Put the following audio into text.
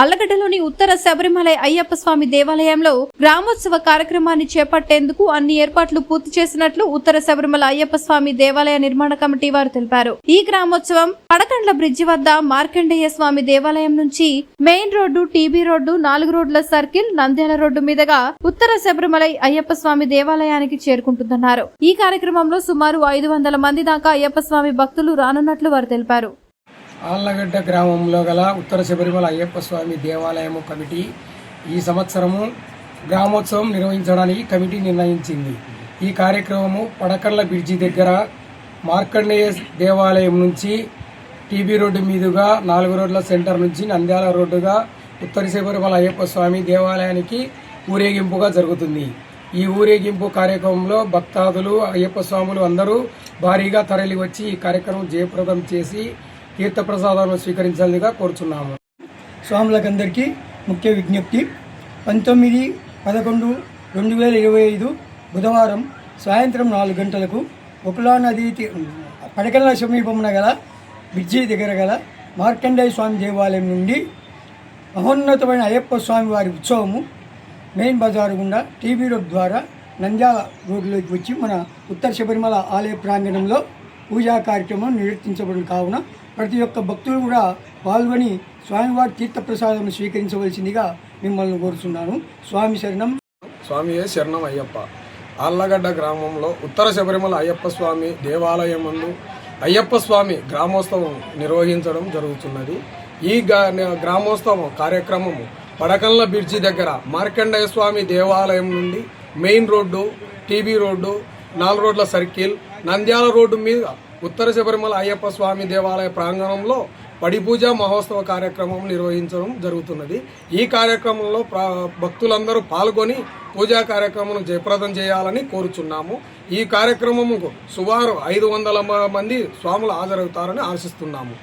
అల్లగడ్డలోని ఉత్తర శబరిమల అయ్యప్ప స్వామి దేవాలయంలో గ్రామోత్సవ కార్యక్రమాన్ని చేపట్టేందుకు అన్ని ఏర్పాట్లు పూర్తి చేసినట్లు ఉత్తర శబరిమల అయ్యప్ప స్వామి దేవాలయ నిర్మాణ కమిటీ వారు తెలిపారు. ఈ గ్రామోత్సవం పడకండ్ల బ్రిడ్జి వద్ద మార్కండేయ స్వామి దేవాలయం నుంచి మెయిన్ రోడ్డు టీబీ రోడ్డు నాలుగు రోడ్ల సర్కిల్ నంద్యాల రోడ్డు మీదుగా ఉత్తర శబరిమల అయ్యప్ప స్వామి దేవాలయానికి చేరుకుంటుందన్నారు. ఈ కార్యక్రమంలో సుమారు ఐదు వందల మంది దాకా అయ్యప్ప స్వామి భక్తులు రానున్నట్లు వారు తెలిపారు. ఆళ్ళగడ్డ గ్రామంలో గల ఉత్తర శబరిమల అయ్యప్ప స్వామి దేవాలయము కమిటీ ఈ సంవత్సరము గ్రామోత్సవం నిర్వహించడానికి కమిటీ నిర్ణయించింది. ఈ కార్యక్రమము పడకర్ల బ్రిడ్జి దగ్గర మార్కండేయ దేవాలయం నుంచి టీబీ రోడ్డు మీదుగా నాలుగు రోడ్ల సెంటర్ నుంచి నంద్యాల రోడ్డుగా ఉత్తర శబరిమల అయ్యప్ప స్వామి దేవాలయానికి ఊరేగింపుగా జరుగుతుంది. ఈ ఊరేగింపు కార్యక్రమంలో భక్తాదులు అయ్యప్ప స్వాములు అందరూ భారీగా తరలి వచ్చి ఈ కార్యక్రమం జయప్రదం చేసి తీర్థప్రసాదాలను స్వీకరించాలిగా కోరుచున్నాము. స్వాములకందరికీ ముఖ్య విజ్ఞప్తి. పంతొమ్మిది పదకొండు రెండు వేల ఇరవై ఐదు బుధవారం సాయంత్రం నాలుగు గంటలకు ఒకలా నది పడకల సమీపమున గల బ్రిడ్జి దగ్గర గల మార్కండేయ స్వామి దేవాలయం నుండి మహోన్నతమైన అయ్యప్ప స్వామి వారి ఉత్సవము మెయిన్ బజారు గుండా టీవీ రోడ్ ద్వారా నంద్యాల రోడ్లోకి వచ్చి మన ఉత్తర శబరిమల ఆలయ ప్రాంగణంలో పూజా కార్యక్రమం నిర్వర్తించబడిన కావున ప్రతి ఒక్క భక్తులు కూడా పాల్గొని స్వామివారి తీర్థప్రసాదం స్వీకరించవలసిందిగా మిమ్మల్ని కోరుతున్నాను స్వామి శరణం. స్వామియే శరణం అయ్యప్ప. ఆళ్ళగడ్డ గ్రామంలో ఉత్తర శబరిమల అయ్యప్ప స్వామి దేవాలయం ముందు అయ్యప్ప స్వామి గ్రామోత్సవం నిర్వహించడం జరుగుతున్నది. ఈ గ్రామోత్సవం కార్యక్రమము పడకల్ల బ్రిడ్జి దగ్గర మార్కండేయ స్వామి దేవాలయం నుండి మెయిన్ రోడ్డు టీబీ రోడ్డు నాలుగు రోడ్ల సర్కిల్ నంద్యాల రోడ్డు మీద ఉత్తర శబరిమల అయ్యప్ప స్వామి దేవాలయ ప్రాంగణంలో పడిపూజ మహోత్సవ కార్యక్రమం నిర్వహించడం జరుగుతున్నది. ఈ కార్యక్రమంలో భక్తులందరూ పాల్గొని పూజా కార్యక్రమం జయప్రదం చేయాలని కోరుచున్నాము. ఈ కార్యక్రమముకు సుమారు ఐదు వందల మంది స్వాములు హాజరవుతారని ఆశిస్తున్నాము.